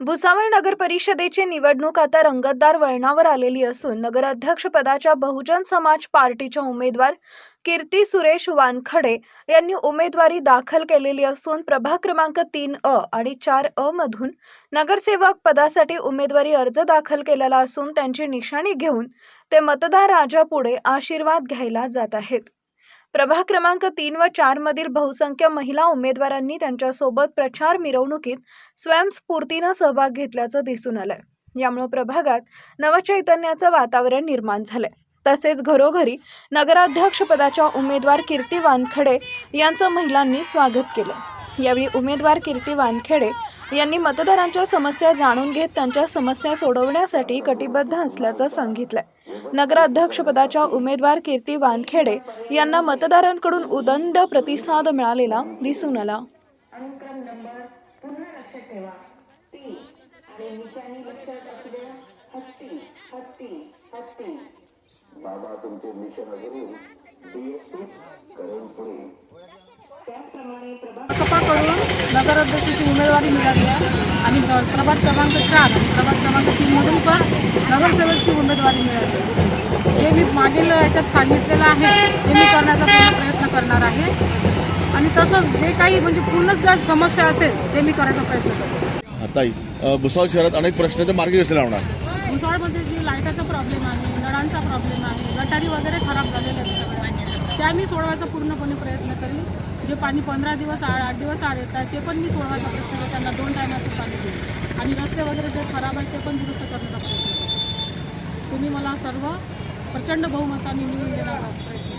भुसावळ नगर परिषदेची निवडणूक आता रंगतदार वळणावर आलेली असून नगराध्यक्षपदाच्या बहुजन समाज पार्टीच्या उमेदवार कीर्ती सुरेश वानखडे यांनी उमेदवारी दाखल केलेली असून प्रभाग क्रमांक तीन अ आणि चार अ मधून नगरसेवक पदासाठी उमेदवारी अर्ज दाखल केलेला असून त्यांची निशाणी घेऊन ते मतदार राजापुढे आशीर्वाद घ्यायला जात आहेत. प्रभाग क्रमांक तीन व चार मधील बहुसंख्य महिला उमेदवारांनी त्यांच्यासोबत प्रचार मिरवणुकीत स्वयंस्फूर्तीनं सहभाग घेतल्याचं दिसून आलंय. यामुळे प्रभागात नवचैतन्याचं वातावरण निर्माण झालंय. तसेच घरोघरी नगराध्यक्षपदाच्या उमेदवार कीर्ती वानखेडे यांचं महिलांनी स्वागत केलं. यावेळी उमेदवार कीर्ती वानखेडे यांनी मतदारांच्या समस्या जाणून घेत त्यांच्या समस्या सोडवण्यासाठी कटिबद्ध असल्याचं सांगितलंय. नगराध्यक्षपदाच्या उमेदवार कीर्ती वानखेडे यांना मतदारांकडून उदंड प्रतिसाद मिळालेला दिसून आला. बाबा तुमचे मिशन अजून डीएसपी नगराध्यक्षाची उमेदवारी मिळाली आहे. आणि प्र- प्रभाग क्रमांक चार आणि प्रभाग क्रमांक तीनमधून पण नगरसेवकची उमेदवारी मिळाली आहे. जे मी मागील याच्यात सांगितलेलं आहे ते मी करण्याचा पूर्ण प्रयत्न करणार आहे. आणि तसंच जे काही म्हणजे पूर्णच जर समस्या असेल ते मी करायचा प्रयत्न करेन ताई अ, भुसावळ शहरात अनेक प्रश्न ते मार्गी कसे लावणार भुसावळमध्ये जी लाईटाचा प्रॉब्लेम आहे नळांचा प्रॉब्लेम आहे गटारी वगैरे खराब झालेल्या आहेत त्या मी सोडवायचा पूर्णपणे प्रयत्न करीन. जे पाणी पंधरा दिवस आड आठ दिवस आड येत आहे ते पण मी सोडवायचा प्रयत्न करेन त्यांना दोन टायमाचं पाणी देईन आणि रस्ते वगैरे जे खराब आहे ते पण दुरुस्त करण्याचा प्रयत्न तुम्ही मला सर्व प्रचंड बहुमताने निवडून देणार प्रयत्न